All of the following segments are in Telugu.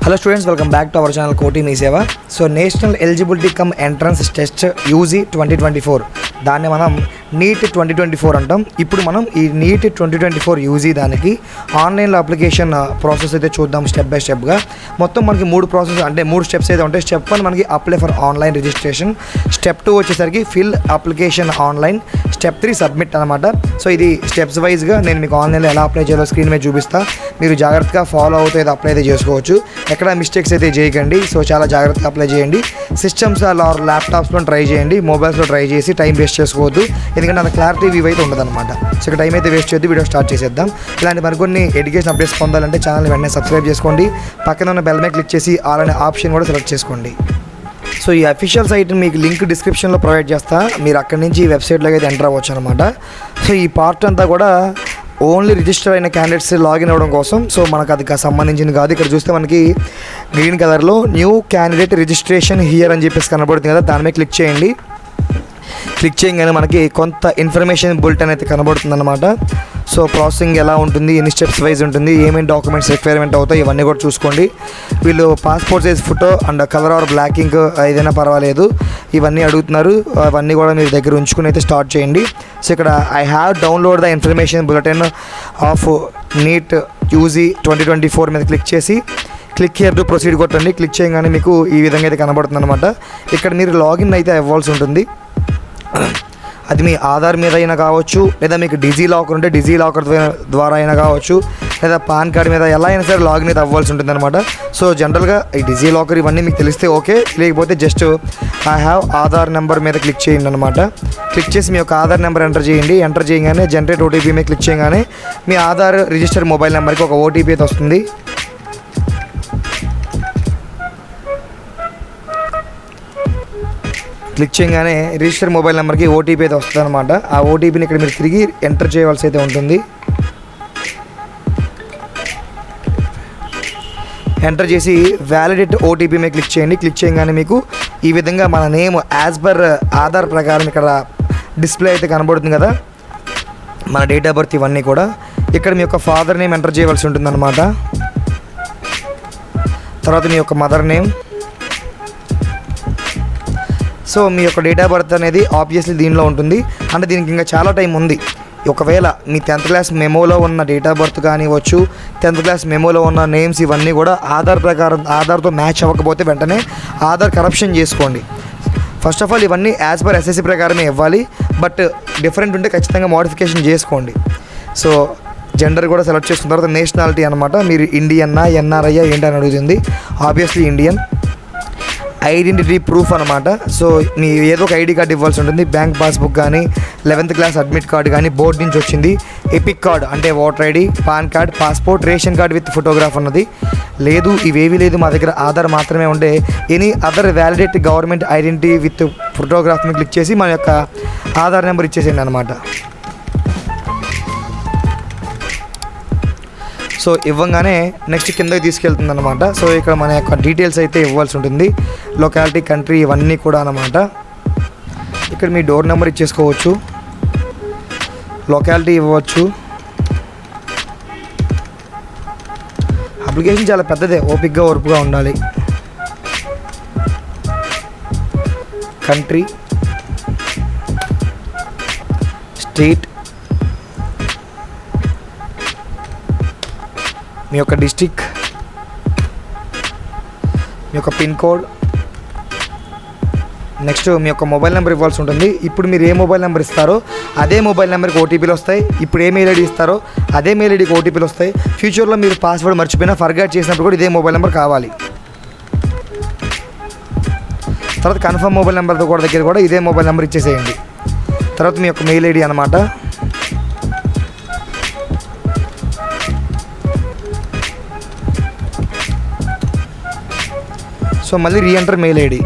Hello students welcome back to our channel Koti Mee Seva so national eligibility cum entrance test UG twenty twenty four దాన్ని మనం నీట్ ట్వంటీ ట్వంటీ ఫోర్ అంటాం. ఇప్పుడు మనం ఈ NEET twenty twenty four UG దానికి ఆన్లైన్లో అప్లికేషన్ ప్రాసెస్ అయితే చూద్దాం స్టెప్ బై స్టెప్గా. మొత్తం మనకి మూడు ప్రాసెస్ అంటే మూడు స్టెప్స్ అయితే ఉంటాయి. స్టెప్ వన్ మనకి apply for online registration. Step two వచ్చేసరికి fill application online. Step three submit అనమాట సో ఇది స్టెప్స్ వైజ్గా నేను మీకు ఆన్లైన్లో ఎలా అప్లై చేయాలో స్క్రీన్ మీద చూపిస్తా. మీరు జాగ్రత్తగా ఫాలో అవుతూ అయితే అప్లై అయితే చేసుకోవచ్చు. ఎక్కడ మిస్టేక్స్ అయితే చేయకండి. సో చాలా జాగ్రత్తగా అప్లై చేయండి. సిస్టమ్స్ ఆర్ ల్యాప్టాప్స్లో ట్రై చేయండి. మొబైల్స్లో ట్రై చేసి టైం వేస్ట్ చేసుకోవద్దు. ఎందుకంటే అంత క్లారిటీ వ్యూ అయితే ఉండదన్నమాట. సో ఇక టైం అయితే వేస్ట్ చేయొద్దు. వీడియో స్టార్ట్ చేసేద్దాం. ఇలాంటి మరికొన్ని ఎడ్యుకేషన్ అప్డేట్స్ పొందాలంటే ఛానల్ వెంటనే సబ్స్క్రైబ్ చేసుకోండి. పక్కన ఉన్న బెల్ మీద క్లిక్ చేసి ఆల్ అనే ఆప్షన్ కూడా సెలెక్ట్ చేసుకోండి. సో ఈ అఫీషియల్ సైట్ మీకు లింక్ డిస్క్రిప్షన్లో ప్రొవైడ్ చేస్తా. మీరు అక్కడి నుంచి ఈ వెబ్సైట్లోకి అయితే ఎంటర్ అవ్వచ్చు అనమాట సో ఈ పార్ట్ అంతా కూడా ఓన్లీ రిజిస్టర్ అయిన క్యాండిడేట్స్ లాగిన్ అవ్వడం కోసం. సో మనకు అది సంబంధించింది కాదు. ఇక్కడ చూస్తే మనకి గ్రీన్ కలర్లో న్యూ క్యాండిడేట్ రిజిస్ట్రేషన్ హియర్ అని చెప్పేసి కనబడుతుంది కదా. దాని మీద క్లిక్ చేయండి. క్లిక్ చేయగానే మనకి కొంత ఇన్ఫర్మేషన్ బులెటిన్ అయితే కనబడుతుందన్నమాట. సో ప్రాసెసింగ్ ఎలా ఉంటుంది ఎన్ని స్టెప్స్ వైజ్ ఉంటుంది ఏమేమి డాక్యుమెంట్స్ రిక్వైర్మెంట్ అవుతాయి ఇవన్నీ కూడా చూసుకోండి. వీళ్ళు passport size photo and colour or blacking ఏదైనా పర్వాలేదు ఇవన్నీ అడుగుతున్నారు. అవన్నీ కూడా మీరు దగ్గర ఉంచుకుని అయితే స్టార్ట్ చేయండి. సో ఇక్కడ I have download the information bulletin of NEET UG twenty twenty four మీద క్లిక్ చేసి క్లిక్ హియర్ టు ప్రొసీడ్ కొట్టండి. క్లిక్ చేయగానే మీకు ఈ విధంగా అయితే కనబడుతుంది అనమాట ఇక్కడ మీరు లాగిన్ అయితే అవ్వాల్సి ఉంటుంది. అది మీ ఆధార్ మీద అయినా కావచ్చు లేదా మీకు డిజీ లాకర్ ఉంటే డిజీ లాకర్ ద్వారా అయినా కావచ్చు లేదా పాన్ కార్డ్ మీద ఎలా అయినా సరే లాగిన్ అయితే అవ్వాల్సి ఉంటుంది అనమాట సో జనరల్గా ఈ డిజీ లాకర్ ఇవన్నీ మీకు తెలిస్తే ఓకే లేకపోతే just I have Aadhaar number మీద క్లిక్ చేయండి అనమాట క్లిక్ చేసి మీ యొక్క ఆధార్ నెంబర్ ఎంటర్ చేయండి. ఎంటర్ చేయగానే జనరేట్ ఓటీపీ మీద క్లిక్ చేయగానే మీ ఆధార్ రిజిస్టర్ మొబైల్ నెంబర్కి ఒక ఓటీపీ అయితే వస్తుంది. క్లిక్ చేయగానే రిజిస్టర్ మొబైల్ నెంబర్కి ఓటీపీ అయితే వస్తుంది అనమాట ఆ ఓటీపీని ఇక్కడ మీరు తిరిగి ఎంటర్ చేయవలసి అయితే ఉంటుంది. ఎంటర్ చేసి వ్యాలిడేట్ ఓటీపీ మీద క్లిక్ చేయండి. క్లిక్ చేయగానే మీకు ఈ విధంగా మన నేమ్ యాజ్ పర్ ఆధార్ ప్రకారం ఇక్కడ డిస్ప్లే అయితే కనబడుతుంది కదా. మన డేట్ ఆఫ్ బర్త్ ఇవన్నీ కూడా ఇక్కడ మీ యొక్క ఫాదర్ నేమ్ ఎంటర్ చేయవలసి ఉంటుందన్నమాట. తర్వాత మీ యొక్క మదర్ నేమ్. సో మీ యొక్క డేట్ ఆఫ్ బర్త్ అనేది ఆబ్వియస్లీ దీనిలో ఉంటుంది. అంటే దీనికి ఇంకా చాలా టైం ఉంది. ఒకవేళ మీ టెన్త్ క్లాస్ మెమోలో ఉన్న డేట్ ఆఫ్ బర్త్ కానివ్వచ్చు టెన్త్ క్లాస్ మెమోలో ఉన్న నేమ్స్ ఇవన్నీ కూడా ఆధార్ ప్రకారం ఆధార్తో మ్యాచ్ అవ్వకపోతే వెంటనే ఆధార్ కరప్షన్ చేసుకోండి. ఫస్ట్ ఆఫ్ ఆల్ ఇవన్నీ యాజ్ పర్ ఎస్ఎస్సి ప్రకారమే ఇవ్వాలి. బట్ డిఫరెంట్ ఉంటే ఖచ్చితంగా మోడిఫికేషన్ చేసుకోండి. సో జెండర్ కూడా సెలెక్ట్ చేసుకున్న తర్వాత నేషనాలిటీ అనమాట మీరు ఇండియన్నా ఎన్ఆర్ఐ ఏంటని అడుగుతుంది. ఆబ్వియస్లీ ఇండియన్ ఐడెంటిటీ ప్రూఫ్ అనమాట సో మీ ఏదో ఒక ఐడి కార్డు ఇవ్వాల్సి ఉంటుంది. బ్యాంక్ పాస్బుక్ కానీ లెవెన్త్ క్లాస్ అడ్మిట్ కార్డు కానీ బోర్డు నుంచి వచ్చింది. ఎపిక్ కార్డ్ అంటే voter ID PAN card passport ration card with photograph అన్నది. లేదు ఇవేవి లేదు మా దగ్గర ఆధార్ మాత్రమే ఉండే. Any other validate government identity with ఫోటోగ్రాఫ్ని click చేసి మన యొక్క ఆధార్ నెంబర్ ఇచ్చేసేయండి అనమాట సో ఇవ్వగానే నెక్స్ట్ కిందకి తీసుకెళ్తుంది అనమాట సో ఇక్కడ మన యొక్క డీటెయిల్స్ అయితే ఇవ్వాల్సి ఉంటుంది. లొకాలిటీ కంట్రీ ఇవన్నీ కూడా అనమాట ఇక్కడ మీ డోర్ నెంబర్ ఇచ్చేసుకోవచ్చు. లొకాలిటీ ఇవ్వచ్చు. అప్లికేషన్ చాలా పెద్దదే ఓపిక్గా ఓర్పుగా ఉండాలి. కంట్రీ స్టేట్ మీ యొక్క డిస్టిక్ మీ యొక్క పిన్ కోడ్ నెక్స్ట్ మీ యొక్క మొబైల్ నెంబర్ ఇవ్వాల్సి ఉంటుంది. ఇప్పుడు మీరు ఏ మొబైల్ నెంబర్ ఇస్తారో అదే మొబైల్ నెంబర్కి ఓటీపీలు వస్తాయి. ఇప్పుడు ఏ మెయిల్ ఐడి ఇస్తారో అదే మెయిల్ ఐడికి ఓటీపీలు వస్తాయి. ఫ్యూచర్లో మీరు పాస్వర్డ్ మర్చిపోయినా ఫర్గాట్ చేసినప్పుడు కూడా ఇదే మొబైల్ నెంబర్ కావాలి. తర్వాత కన్ఫర్మ్ మొబైల్ నెంబర్తో కూడా దగ్గర కూడా ఇదే మొబైల్ నెంబర్ ఇచ్చేసేయండి. తర్వాత మీ యొక్క మెయిల్ ఐడి అనమాట సో మళ్ళీ రీఎంటర్ మెయిల్ ఐడి.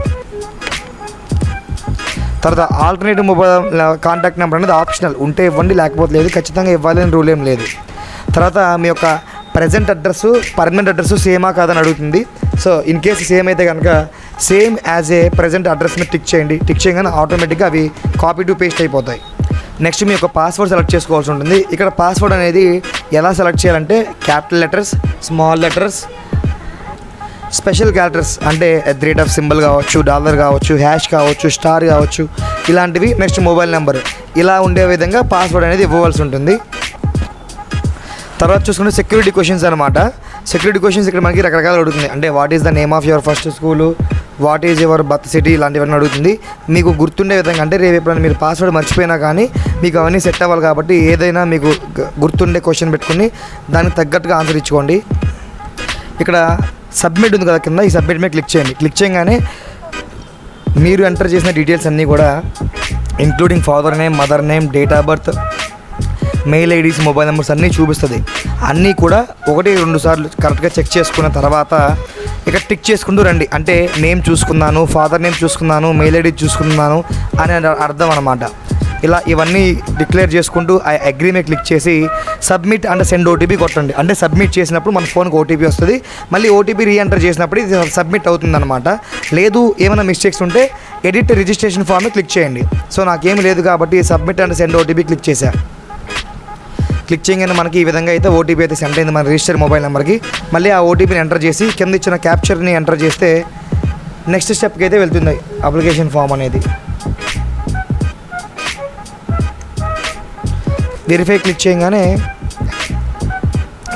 తర్వాత ఆల్టర్నేటివ్ మొబైల్ కాంటాక్ట్ నెంబర్ అనేది ఆప్షనల్ ఉంటే ఇవ్వండి లేకపోతే లేదు. ఖచ్చితంగా ఇవ్వాలని రూల్ ఏం లేదు. తర్వాత మీ యొక్క ప్రజెంట్ అడ్రస్ పర్మనెంట్ అడ్రస్ సేమా కాదని అడుగుతుంది. సో ఇన్ కేసు సేమ్ అయితే కనుక same as a present address మీద టిక్ చేయండి. టిక్ చేయగానే ఆటోమేటిక్గా అవి కాపీ టు పేస్ట్ అయిపోతాయి. నెక్స్ట్ మీ యొక్క పాస్వర్డ్ సెలెక్ట్ చేసుకోవాల్సి ఉంటుంది. ఇక్కడ పాస్వర్డ్ అనేది ఎలా సెలెక్ట్ చేయాలంటే capital letters small letters special characters అంటే ఎట్ రేట్ ఆఫ్ సింబల్ కావచ్చు డాలర్ కావచ్చు హ్యాష్ కావచ్చు స్టార్ కావచ్చు ఇలాంటివి నెక్స్ట్ మొబైల్ నెంబర్. ఇలా ఉండే విధంగా పాస్వర్డ్ అనేది ఇవ్వవలసి ఉంటుంది. తర్వాత చూసుకుంటే సెక్యూరిటీ క్వశ్చన్స్ అనమాట సెక్యూరిటీ క్వశ్చన్స్ ఇక్కడ మనకి రకరకాలు అడుగుతుంది అంటే what is the name of your first school what is your birth city ఇలాంటివన్నీ అడుగుతుంది. మీకు గుర్తుండే విధంగా అంటే రేపు ఎప్పుడైనా మీరు పాస్వర్డ్ మర్చిపోయినా కానీ మీకు అవన్నీ సెట్ అవ్వాలి కాబట్టి ఏదైనా మీకు గుర్తుండే క్వశ్చన్ పెట్టుకుని దానికి తగ్గట్టుగా ఆన్సర్ ఇచ్చుకోండి. ఇక్కడ సబ్మిట్ ఉంది కదా కింద ఈ సబ్మిట్ మీద క్లిక్ చేయండి. క్లిక్ చేయగానే మీరు ఎంటర్ చేసిన డీటెయిల్స్ అన్నీ కూడా including father name mother name date of birth mail IDs mobile numbers అన్నీ చూపిస్తుంది. అన్నీ కూడా ఒకటి రెండు సార్లు కరెక్ట్గా చెక్ చేసుకున్న తర్వాత ఇక టిక్ చేసుకుంటూ రండి. అంటే నేమ్ చూసుకున్నాను ఫాదర్ నేమ్ చూసుకున్నాను మెయిల్ ఐడి చూసుకున్నాను అని అర్థం అనమాట ఇలా ఇవన్నీ డిక్లేర్ చేసుకుంటూ ఆ అగ్రిమెంట్ క్లిక్ చేసి సబ్మిట్ అండ్ సెండ్ ఓటీపీ కొట్టండి. అంటే సబ్మిట్ చేసినప్పుడు మన ఫోన్కి ఓటీపీ వస్తుంది. మళ్ళీ ఓటీపీ రీఎంటర్ చేసినప్పుడు ఇది సబ్మిట్ అవుతుంది అనమాట లేదు ఏమైనా మిస్టేక్స్ ఉంటే ఎడిట్ రిజిస్ట్రేషన్ ఫామ్ క్లిక్ చేయండి. సో నాకేం లేదు కాబట్టి submit and send OTP click చేశా. క్లిక్ చేయగానే మనకి ఈ విధంగా అయితే ఓటీపీ అయితే సెండ్ అయింది మన రిజిస్టర్ మొబైల్ నెంబర్కి. మళ్ళీ ఆ ఓటీపీని ఎంటర్ చేసి కింద ఇచ్చిన క్యాప్చర్ని ఎంటర్ చేస్తే నెక్స్ట్ స్టెప్కి అయితే వెళ్తుంది అప్లికేషన్ ఫామ్ అనేది. వెరిఫై క్లిక్ చేయగానే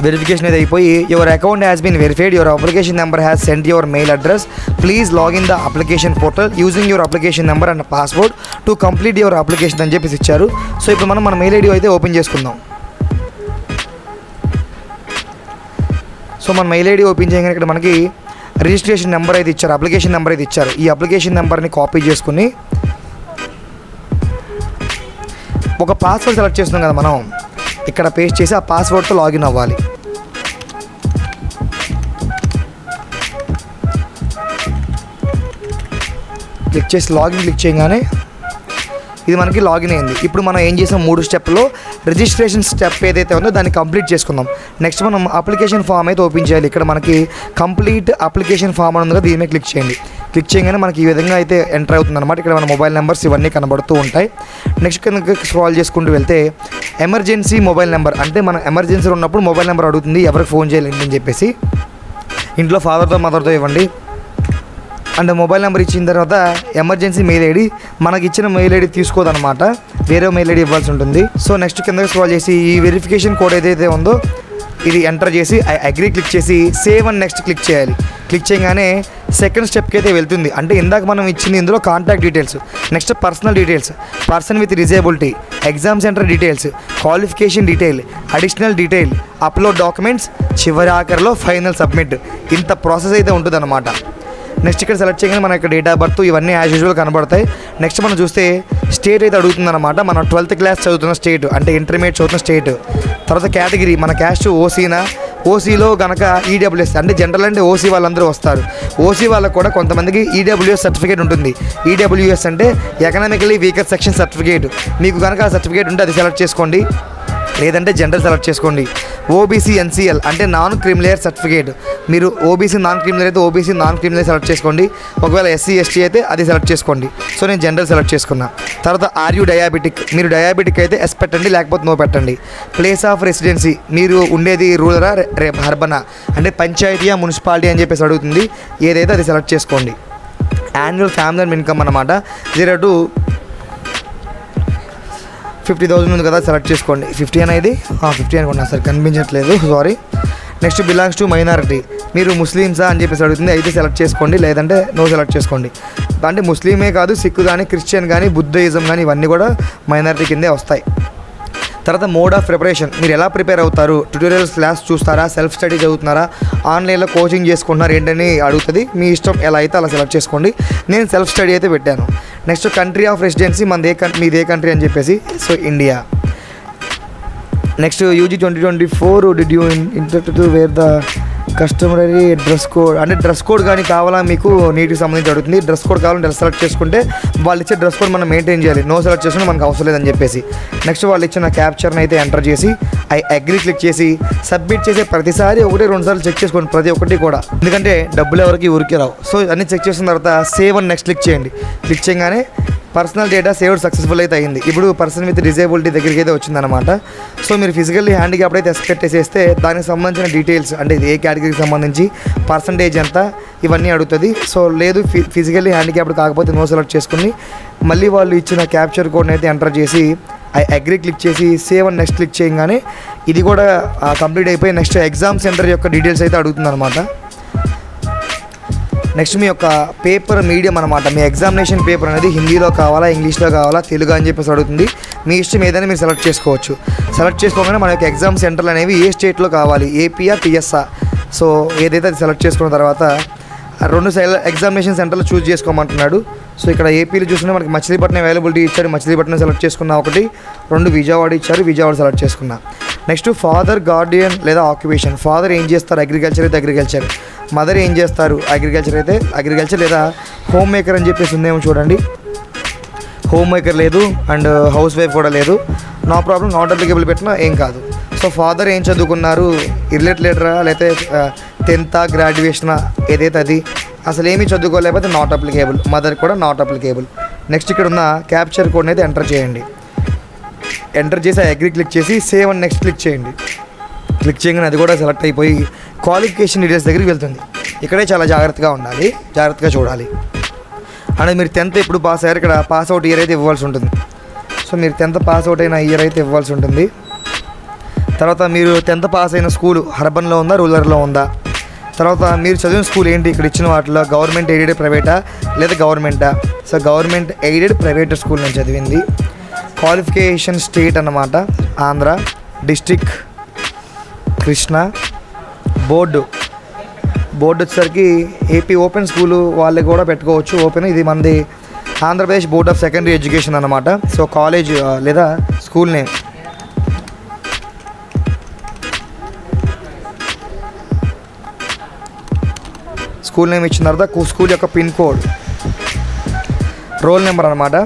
వెరిఫికేషన్ అయితే అయిపోయి your account has been verified your application number has send your mail address please login the application portal using your application number and password to complete your application అని చెప్పేసి ఇచ్చారు. సో ఇప్పుడు మనం మన మెయిల్ ఐడి అయితే ఓపెన్ చేసుకుందాం. సో మన మెయిల్ ఐడి ఓపెన్ చేయగానే ఇక్కడ మనకి రిజిస్ట్రేషన్ నెంబర్ అయితే ఇచ్చారు అప్లికేషన్ నెంబర్ అయితే ఇచ్చారు. ఈ అప్లికేషన్ నెంబర్ని కాపీ చేసుకుని ఒక పాస్వర్డ్ సెలెక్ట్ చేస్తున్నాం కదా మనం. ఇక్కడ పేస్ట్ చేసి ఆ పాస్వర్డ్తో లాగిన్ అవ్వాలి. క్లిక్ చేసి లాగిన్ క్లిక్ చేయగానే ఇది మనకి లాగిన్ అయింది. ఇప్పుడు మనం ఏం చేసాం? మూడు స్టెప్లో రిజిస్ట్రేషన్ స్టెప్ ఏదైతే ఉందో దాన్ని కంప్లీట్ చేసుకుందాం. నెక్స్ట్ మనం అప్లికేషన్ ఫామ్ అయితే ఓపెన్ చేయాలి. ఇక్కడ మనకి కంప్లీట్ అప్లికేషన్ ఫామ్ అని ఉంది కదా దీని మీద క్లిక్ చేయండి. క్లిక్ చేయగానే మనకి ఈ విధంగా అయితే ఎంటర్ అవుతుంది అనమాట ఇక్కడ మన మొబైల్ నెంబర్స్ ఇవన్నీ కనబడుతూ ఉంటాయి. నెక్స్ట్ కింద స్క్రాల్ చేసుకుంటూ వెళ్తే ఎమర్జెన్సీ మొబైల్ నెంబర్ అంటే మనం ఎమర్జెన్సీ ఉన్నప్పుడు మొబైల్ నెంబర్ అడుగుతుంది ఎవరికి ఫోన్ చేయలేండి అని చెప్పేసి. ఇంట్లో ఫాదర్తో మదర్తో ఇవ్వండి. అండ్ మొబైల్ నెంబర్ ఇచ్చిన తర్వాత ఎమర్జెన్సీ మెయిల్ ఐడి మనకి ఇచ్చిన మెయిల్ ఐడి తీసుకోదనమాట వేరే మెయిల్ ఐడి ఇవ్వాల్సి ఉంటుంది. సో నెక్స్ట్ కిందకి స్క్రాల్ చేసి ఈ వెరిఫికేషన్ కోడ్ ఏదైతే ఉందో ఇది ఎంటర్ చేసి ఐ అగ్రీ క్లిక్ చేసి సేవ్ అండ్ నెక్స్ట్ క్లిక్ చేయాలి. క్లిక్ చేయగానే సెకండ్ స్టెప్కి అయితే వెళ్తుంది. అంటే ఇందాక మనం ఇచ్చింది ఇందులో contact details. Next personal details. Person with disability exam centre details qualification detail additional detail upload documents చివరి ఆఖరిలో ఫైనల్ సబ్మిట్. ఇంత ప్రాసెస్ అయితే ఉంటుందన్నమాట. నెక్స్ట్ ఇక్కడ సెలెక్ట్ చేయగానే మన యొక్క డేట్ ఆఫ్ బర్త్ ఇవన్నీ యాజ్ యూజువల్ కనబడతాయి. నెక్స్ట్ మనం చూస్తే స్టేట్ అయితే అడుగుతుందన్నమాట. మనం ట్వెల్త్ క్లాస్ చదువుతున్న స్టేట్ అంటే ఇంటర్మీడియట్ చదువుతున్న స్టేట్. తర్వాత కేటగిరీ మన క్యాస్ట్ ఓసీనా? ఓసీలో గనక ఈడబ్ల్యూఎస్ అంటే జనరల్ అంటే ఓసీ వాళ్ళందరూ వస్తారు. ఓసీ వాళ్ళకు కూడా కొంతమందికి ఈడబ్ల్యూఎస్ సర్టిఫికేట్ ఉంటుంది. ఈడబ్ల్యూఎస్ అంటే ఎకనామికలీ వీకర్ సెక్షన్ సర్టిఫికేట్. మీకు కనుక ఆ సర్టిఫికేట్ ఉంటే అది సెలెక్ట్ చేసుకోండి. లేదంటే జనరల్ సెలెక్ట్ చేసుకోండి. ఓబీసీ ఎన్సీఎల్ అంటే నాన్ క్రిమిలేయర్ సర్టిఫికేట్ మీరు ఓబీసీ నాన్ క్రిమిలేయర్ అయితే OBC non creamy layer select చేసుకోండి. ఒకవేళ ఎస్సీ ఎస్టీ అయితే అది సెలెక్ట్ చేసుకోండి. సో నేను జనరల్ సెలెక్ట్ చేసుకున్నా. తర్వాత ఆర్యూ డయాబెటిక్ మీరు డయాబెటిక్ అయితే ఎస్ పెట్టండి లేకపోతే నో పెట్టండి. ప్లేస్ ఆఫ్ రెసిడెన్సీ మీరు ఉండేది రూరలా రే హర్బనా అంటే పంచాయతీయా మున్సిపాలిటీ అని చెప్పేసి అడుగుతుంది. ఏదైతే అది సెలెక్ట్ చేసుకోండి. యాన్యువల్ ఫ్యామిలీ అండ్ ఇన్కమ్ అనమాట జీరో టు ఫిఫ్టీ థౌసండ్ ఉంది కదా సెలెక్ట్ చేసుకోండి. ఫిఫ్టీ అనేది ఫిఫ్టీ అనుకున్నా సార్ కనిపించట్లేదు sorry. Next belongs to minority. మీరు ముస్లిమ్సా అని చెప్పేసి అడుగుతుంది అయితే సెలెక్ట్ చేసుకోండి లేదంటే నో సెలెక్ట్ చేసుకోండి. అంటే ముస్లిమే కాదు సిక్కు కానీ క్రిస్టియన్ కానీ బుద్ధిజం కానీ ఇవన్నీ కూడా మైనారిటీ కిందే వస్తాయి. తర్వాత మోడ్ ఆఫ్ ప్రిపరేషన్ మీరు ఎలా ప్రిపేర్ అవుతారు? ట్యూటోరియల్స్ క్లాస్ చూస్తారా? సెల్ఫ్ స్టడీ చదువుతున్నారా? ఆన్లైన్లో కోచింగ్ చేసుకుంటున్నారు? ఏంటని అడుగుతుంది. మీ ఇష్టం ఎలా అయితే అలా సెలెక్ట్ చేసుకోండి. నేను సెల్ఫ్ స్టడీ అయితే పెట్టాను. నెక్స్ట్ కంట్రీ ఆఫ్ రెసిడెన్సీ మనది ఏ కంట్రీ మీది ఏ కంట్రీ అని చెప్పేసి so India next UG twenty twenty four did you intend to wear the customary dress code అంటే డ్రెస్ కోడ్ కానీ కావాలా మీకు నీటికి సంబంధించి అడుగుతుంది డ్రెస్ కోడ్ కావాలంటే డ్రెస్ సెలెక్ట్ చేసుకుంటే వాళ్ళు ఇచ్చే డ్రెస్ కోడ్ మనం మెయింటైన్ చేయాలి. నో సెలెక్ట్ చేసుకుంటే మనకు అవసరం లేదని చెప్పేసి. నెక్స్ట్ వాళ్ళు ఇచ్చిన క్యాప్చర్ని అయితే ఎంటర్ చేసి ఐ అగ్రి క్లిక్ చేసి సబ్మిట్ చేసే ప్రతిసారి ఒకటి రెండు సార్లు చెక్ చేసుకోండి ప్రతి ఒక్కటి కూడా. ఎందుకంటే డబ్బులు ఎవరికి ఊరికే రావు. సో అన్ని చెక్ చేసిన తర్వాత సేవ్ అని నెక్స్ట్ క్లిక్ చేయండి. క్లిక్ చేయగానే పర్సనల్ డేటా సేవ్డ్ సక్సెస్ఫుల్ అయితే అయింది. ఇప్పుడు పర్సన్ విత్ డిజేబిలిటీ దగ్గరికి అయితే వచ్చిందనమాట సో మీరు ఫిజికల్లీ హ్యాండిక్యాప్ అయితే ఎక్స్పెక్ట్ చేస్తే దానికి సంబంధించిన డీటెయిల్స్ అంటే ఇది ఏ కేటగిరీకి సంబంధించి పర్సంటేజ్ ఎంత ఇవన్నీ అడుగుతుంది. సో లేదు ఫి ఫిజికల్లీ హ్యాండిక్యాప్డ్ కాకపోతే నో సెలెక్ట్ చేసుకుని మళ్ళీ వాళ్ళు ఇచ్చిన క్యాప్చర్ కోడ్ని అయితే ఎంటర్ చేసి ఐ అగ్రి క్లిక్ చేసి సేవ్ అని నెక్స్ట్ క్లిక్ చేయగానే ఇది కూడా కంప్లీట్ అయిపోయి నెక్స్ట్ ఎగ్జామ్ సెంటర్ యొక్క డీటెయిల్స్ అయితే అడుగుతుంది అనమాట నెక్స్ట్ మీ యొక్క పేపర్ మీడియం అనమాట మీ ఎగ్జామినేషన్ పేపర్ అనేది హిందీలో కావాలా ఇంగ్లీష్లో కావాలా తెలుగు అని చెప్పేసి అడుగుతుంది. మీ ఇష్టం ఏదైనా మీరు సెలెక్ట్ చేసుకోవచ్చు. సెలెక్ట్ చేసుకోగానే మన యొక్క ఎగ్జామ్ సెంటర్లు అనేవి ఏ స్టేట్లో కావాలి? ఏపీఆ పిఎస్ఆ సో ఏదైతే అది సెలెక్ట్ చేసుకున్న తర్వాత రెండు సెల ఎగ్జామినేషన్ సెంటర్లు చూస్ చేసుకోమంటున్నాడు. సో ఇక్కడ ఏపీలో చూసుకుంటే మనకి మచిలీపట్నం అవైలబిలిటీ ఇచ్చాడు. మచిలీపట్నం సెలెక్ట్ చేసుకున్న ఒకటి రెండు విజయవాడ ఇచ్చారు. విజయవాడ సెలెక్ట్ చేసుకున్నా. నెక్స్ట్ ఫాదర్ గార్డియన్ లేదా ఆక్యుపేషన్ ఫాదర్ ఏం చేస్తారు? అగ్రికల్చర్ అయితే అగ్రికల్చర్ మదర్ ఏం చేస్తారు? అగ్రికల్చర్ అయితే అగ్రికల్చర్ లేదా హోమ్ మేకర్ అని చెప్పేసి ఉందేమో చూడండి. హోమ్ మేకర్ లేదు అండ్ హౌస్ వైఫ్ కూడా లేదు. నో ప్రాబ్లం నాట్ అప్లికేబుల్ పెట్టినా ఏం కాదు. సో ఫాదర్ ఏం చదువుకున్నారు? ఇర్లెట్ లీటరా లేకపోతే టెన్తా గ్రాడ్యుయేషనా ఏదైతే అది అసలు ఏమీ చదువుకోలేకపోతే నాట్ అప్లికేబుల్ మదర్ కూడా నాట్ అప్లికేబుల్ నెక్స్ట్ ఇక్కడ ఉన్న క్యాప్చర్ కోడ్ని అయితే ఎంటర్ చేయండి. ఎంటర్ చేసి అగ్రి క్లిక్ చేసి సేవ్ అని నెక్స్ట్ క్లిక్ చేయండి. క్లిక్ చేయగానే అది కూడా సెలెక్ట్ అయిపోయి క్వాలిఫికేషన్ డీటెయిల్స్ దగ్గరికి వెళ్తుంది. ఇక్కడే చాలా జాగ్రత్తగా ఉండాలి జాగ్రత్తగా చూడాలి. అండ్ మీరు టెన్త్ ఎప్పుడు పాస్ అయ్యారు ఇక్కడ పాస్ అవుట్ ఇయర్ అయితే ఇవ్వాల్సి ఉంటుంది. సో మీరు టెన్త్ పాస్ అవుట్ అయిన ఇయర్ అయితే ఇవ్వాల్సి ఉంటుంది. తర్వాత మీరు టెన్త్ పాస్ అయిన స్కూల్ హర్బన్లో ఉందా రూరల్లో ఉందా? తర్వాత మీరు చదివిన స్కూల్ ఏంటి ఇక్కడ ఇచ్చిన వాటిలో గవర్నమెంట్ ఎయిడెడ్ ప్రైవేటా లేదా గవర్నమెంటా? So government aided private school నేను చదివింది. క్వాలిఫికేషన్ స్టేట్ అన్నమాట Andhra district Krishna board. Board వచ్చేసరికి ఏపీ ఓపెన్ స్కూల్ వాళ్ళకి కూడా పెట్టుకోవచ్చు ఓపెన్. ఇది మనది Andhra Pradesh board of secondary education అనమాట సో కాలేజ్ లేదా స్కూల్ నేమ్. స్కూల్ నేమ్ ఇచ్చిన తర్వాత స్కూల్ యొక్క పిన్ కోడ్. రోల్ నెంబర్ అనమాట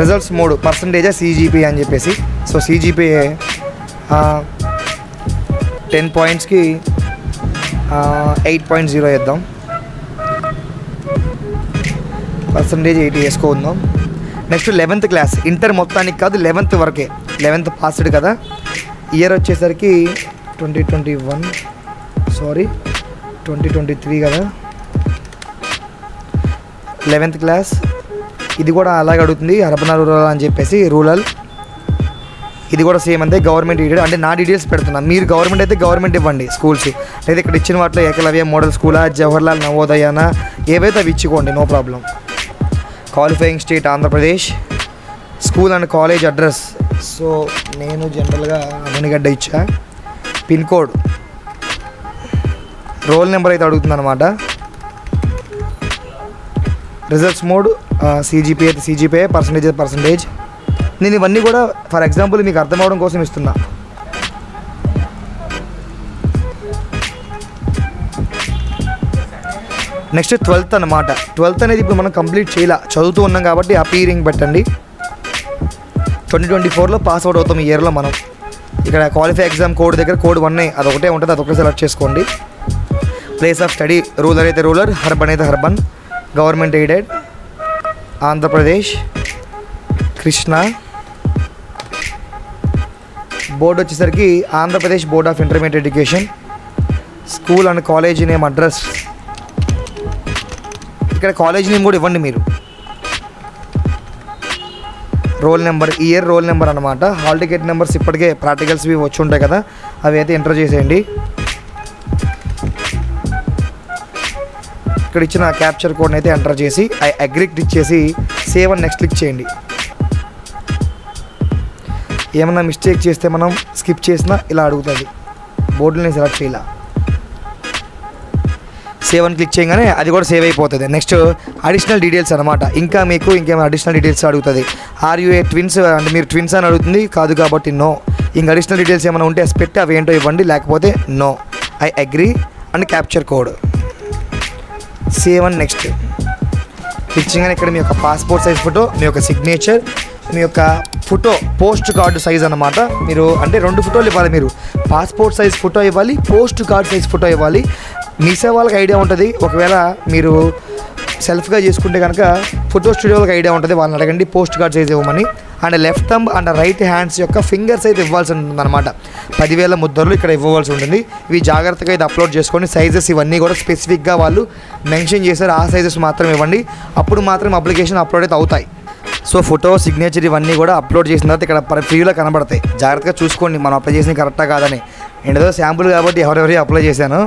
రిజల్ట్స్ మూడు పర్సంటేజే సీజీపీ అని చెప్పేసి. సో సీజీపీఏ టెన్ పాయింట్స్కి ఎయిట్ పాయింట్ జీరో వేద్దాం. పర్సంటేజ్ ఎయిట్ వేసుకుందాం. నెక్స్ట్ లెవెంత్ క్లాస్ ఇంటర్ మొత్తానికి కాదు లెవెన్త్ వరకే. లెవెన్త్ పాస్డ్ కదా. ఇయర్ వచ్చేసరికి twenty twenty one sorry twenty twenty three కదా. లెవెంత్ క్లాస్ ఇది కూడా అలాగే అడుగుతుంది అర్బన్ రూరల్ అని చెప్పేసి రూరల్. ఇది కూడా సేమ్ అంతే గవర్నమెంట్ డీటెయిల్ అంటే నా డీటెయిల్స్ పెడుతున్నా. మీరు గవర్నమెంట్ అయితే గవర్నమెంట్ ఇవ్వండి స్కూల్స్. లేదా ఇక్కడ ఇచ్చిన వాటిలో ఏకలవ్య మోడల్ స్కూలా జవహర్లాల్ నవోదయనా ఏవైతే అవి ఇచ్చుకోండి no problem. Qualifying state Andhra Pradesh school and college address. So నేను జనరల్గా అమనిగడ్డ ఇచ్చా. Pin code. రోల్ నెంబర్ అయితే అడుగుతుంది అనమాట రిజల్ట్స్ మోడ్ సీజీపీ అయితే సీజీపీ పర్సంటేజ్ అయితే పర్సంటేజ్ నేను ఇవన్నీ కూడా ఫర్ ఎగ్జాంపుల్ మీకు అర్థం అవడం కోసం ఇస్తున్నా. నెక్స్ట్ ట్వెల్త్ అనమాట ట్వెల్త్ అనేది ఇప్పుడు మనం కంప్లీట్ చేయాల? చదువుతూ ఉన్నాం కాబట్టి అపీరింగ్ పెట్టండి. ట్వంటీ ట్వంటీ ఫోర్లో పాస్ అవుట్ అవుతాం ఈ ఇయర్లో మనం. ఇక్కడ క్వాలిఫై ఎగ్జామ్ కోడ్ దగ్గర కోడ్ వన్ అదొకటే ఉంటుంది అదొకటే సెలెక్ట్ చేసుకోండి. ప్లేస్ ఆఫ్ స్టడీ రూలర్ అయితే రూలర్ హర్బన్ అయితే urban government aided Andhra Pradesh Krishna. Board వచ్చేసరికి Andhra Pradesh board of intermediate education school and college name address. ఇక్కడ కాలేజ్ నేమ్ కూడా ఇవ్వండి మీరు. Roll number year roll number అనమాట హాల్ టికెట్ నెంబర్స్ ఇప్పటికే ప్రాక్టికల్స్ ఇవి వచ్చి ఉంటాయి కదా అవి అయితే ఎంటర్ చేసేయండి. ఇక్కడ ఇచ్చిన క్యాప్చర్ కోడ్ని అయితే ఎంటర్ చేసి ఐ అగ్రి క్లిక్ చేసి సేవ్ అని నెక్స్ట్ క్లిక్ చేయండి. ఏమైనా మిస్టేక్ చేస్తే మనం స్కిప్ చేసినా ఇలా అడుగుతుంది. బోర్డుని సెలెక్ట్ చేయాల. సేవ్ అని క్లిక్ చేయగానే అది కూడా సేవ్ అయిపోతుంది. నెక్స్ట్ అడిషనల్ డీటెయిల్స్ అనమాట ఇంకా మీకు ఇంకేమైనా అడిషనల్ డీటెయిల్స్ అడుగుతుంది. Are you a twins? అంటే మీరు ట్విన్స్ అని అడుగుతుంది కాదు కాబట్టి నో. ఇంకా అడిషనల్ డీటెయిల్స్ ఏమైనా ఉంటే అసి పెట్టి అవి ఏంటో ఇవ్వండి లేకపోతే no. I agree and capture code. Save and next. Pitching అని ఇక్కడ మీ యొక్క పాస్పోర్ట్ సైజ్ ఫోటో మీ యొక్క సిగ్నేచర్ మీ యొక్క ఫోటో పోస్ట్ కార్డు సైజ్ అన్నమాట. మీరు అంటే రెండు ఫోటోలు ఇవ్వాలి మీరు. పాస్పోర్ట్ సైజ్ ఫోటో ఇవ్వాలి పోస్ట్ కార్డ్ సైజ్ ఫోటో ఇవ్వాలి. మీసే వాళ్ళకి ఐడియా ఉంటుంది. ఒకవేళ మీరు సెల్ఫ్గా చేసుకుంటే కనుక ఫోటో స్టూడియోలకు ఐడియా ఉంటుంది. వాళ్ళని అడగండి పోస్ట్ కార్డ్ సైజ్ ఇవ్వమని. And left thumb and right hands యొక్క ఫింగర్స్ అయితే ఇవ్వాల్సి ఉంటుంది అనమాట పదివేల ముద్రలు ఇక్కడ ఇవ్వవలసి ఉంటుంది. ఇవి జాగ్రత్తగా ఇది అప్లోడ్ చేసుకొని సైజెస్ ఇవన్నీ కూడా స్పెసిఫిక్గా వాళ్ళు మెన్షన్ చేశారు. ఆ సైజెస్ మాత్రం ఇవ్వండి. అప్పుడు మాత్రం అప్లికేషన్ అప్లోడ్ అయితే అవుతాయి. సో ఫోటో సిగ్నేచర్ ఇవన్నీ కూడా అప్లోడ్ చేసిన తర్వాత ఇక్కడ పర్ ఫ్రీలో కనబడతాయి. జాగ్రత్తగా చూసుకోండి. మనం అప్లై చేసిన కరెక్టా కాదని. నేను ఏదో శాంపుల్ కాబట్టి ఎవరెవరి అప్లై చేశాను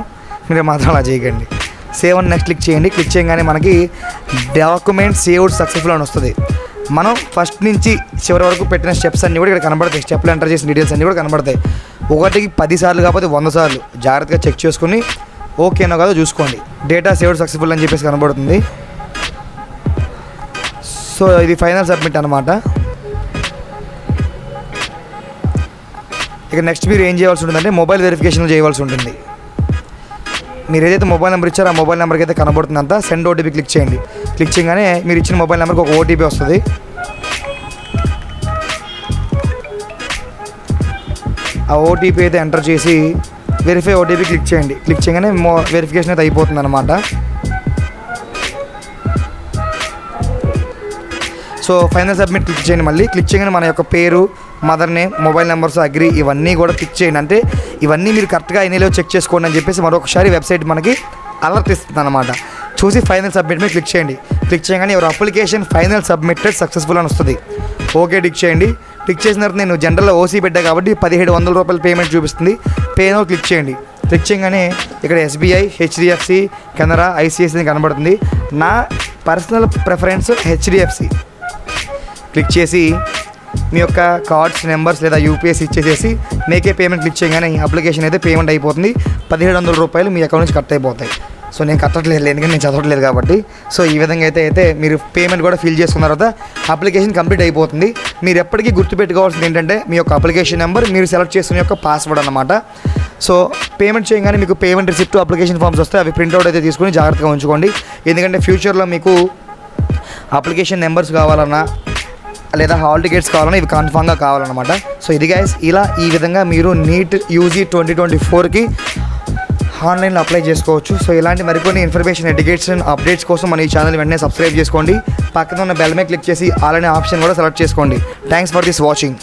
మీరు మాత్రం అలా చేయకండి. సేవ్ అని నెక్స్ట్ క్లిక్ చేయండి. క్లిక్ చేయగానే మనకి డాక్యుమెంట్ సేవ్డ్ సక్సెస్ఫుల్ అని వస్తుంది. మనం ఫస్ట్ నుంచి చివరి వరకు పెట్టిన స్టెప్స్ అన్నీ కూడా ఇక్కడ కనబడతాయి. స్టెప్లు ఎంటర్ చేసిన డీటెయిల్స్ అన్నీ కూడా కనబడతాయి. ఒకటికి పది సార్లు కాకపోతే వంద సార్లు. జాగ్రత్తగా చెక్ చేసుకుని ఓకేనో కాదో చూసుకోండి. డేటా సేవ్డ్ సక్సెస్ఫుల్ అని చెప్పేసి కనబడుతుంది. సో ఇది ఫైనల్ సబ్మిట్ అనమాట ఇక నెక్స్ట్ మీరు ఏం చేయవలసి ఉంటుందంటే మొబైల్ వెరిఫికేషన్ చేయవలసి ఉంటుంది. మీరు ఏదైతే మొబైల్ నెంబర్ ఇచ్చారో ఆ మొబైల్ నెంబర్కి అయితే కనబడుతుంది సెండ్ ఓటీపీ క్లిక్ చేయండి. క్లిక్ చేయగానే మీరు ఇచ్చిన మొబైల్ నెంబర్కి ఒక ఓటీపీ వస్తుంది. ఆ ఓటీపీ అయితే ఎంటర్ చేసి వెరిఫై ఓటీపీ క్లిక్ చేయండి. క్లిక్ చేయగానే మో వెరిఫికేషన్ అయితే అయిపోతుంది అనమాట సో ఫైనల్ సబ్మిట్ క్లిక్ చేయండి మళ్ళీ. క్లిక్ చేయగానే మన యొక్క పేరు mother name mobile numbers agree ఇవన్నీ కూడా క్లిక్ చేయండి. అంటే ఇవన్నీ మీరు కరెక్ట్గా ఎన్నిలో చెక్ చేసుకోండి అని చెప్పేసి మరొకసారి వెబ్సైట్ మనకి అలర్ట్ ఇస్తుంది అనమాట చూసి ఫైనల్ సబ్మిట్ మీద క్లిక్ చేయండి. క్లిక్ చేయగానే ఎవరు అప్లికేషన్ ఫైనల్ సబ్మిటెడ్ సక్సెస్ఫుల్ అని వస్తుంది. ఓకే క్లిక్ చేయండి. క్లిక్ చేసిన తర్వాత నేను జనరల్లో ఓసీ పెట్టా కాబట్టి పదిహేడు వందల రూపాయల పేమెంట్ చూపిస్తుంది. పేనో క్లిక్ చేయండి. క్లిక్ చేయగానే ఇక్కడ ఎస్బీఐ హెచ్డిఎఫ్సి కెనరా ఐసిఐసి కనబడుతుంది. నా పర్సనల్ ప్రిఫరెన్స్ హెచ్డిఎఫ్సి. క్లిక్ చేసి మీ యొక్క కార్డ్స్ నెంబర్స్ లేదా యూపీఎస్ ఇచ్చేసేసి మేకే పేమెంట్ క్లిక్ చేయగానే అప్లికేషన్ అయితే పేమెంట్ అయిపోతుంది. పదిహేడు వందల రూపాయలు మీ అకౌంట్ నుంచి కట్ అయిపోతాయి. సో నేను కట్టట్లేదు ఎందుకంటే నేను చదవట్లేదు కాబట్టి. సో ఈ విధంగా అయితే అయితే మీరు పేమెంట్ కూడా ఫిల్ చేసుకున్న తర్వాత అప్లికేషన్ కంప్లీట్ అయిపోతుంది. మీరు ఎప్పటికీ గుర్తుపెట్టుకోవాల్సింది ఏంటంటే మీ యొక్క అప్లికేషన్ నెంబర్ మీరు సెలెక్ట్ చేసుకునే యొక్క పాస్వర్డ్ అన్నమాట. సో పేమెంట్ చేయగానే మీకు పేమెంట్ రిసిప్ట్ అప్లికేషన్ ఫామ్స్ వస్తాయి. అవి ప్రింట్అవుట్ అయితే తీసుకుని జాగ్రత్తగా ఉంచుకోండి. ఎందుకంటే ఫ్యూచర్లో మీకు అప్లికేషన్ నెంబర్స్ కావాలన్నా లేదా హాల్ టికెట్స్ కావాలన్నా ఇవి కన్ఫామ్గా కావాలన్నమాట. సో ఇది గైస్ ఇలా ఈ విధంగా మీరు నీట్ యూజీ ట్వంటీ ట్వంటీ ఫోర్కి ఆన్లైన్లో అప్లై చేసుకోవచ్చు. సో ఇలాంటి మరికొన్ని ఇన్ఫర్మేషన్ ఎడ్యుకేషన్ అప్డేట్స్ కోసం మన ఈ ఛానల్ వెంటనే సబ్స్క్రైబ్ చేసుకోండి. పక్కన ఉన్న బెల్ మీద క్లిక్ చేసి అలానే ఆప్షన్ కూడా సెలెక్ట్ చేసుకోండి. Thanks for this watching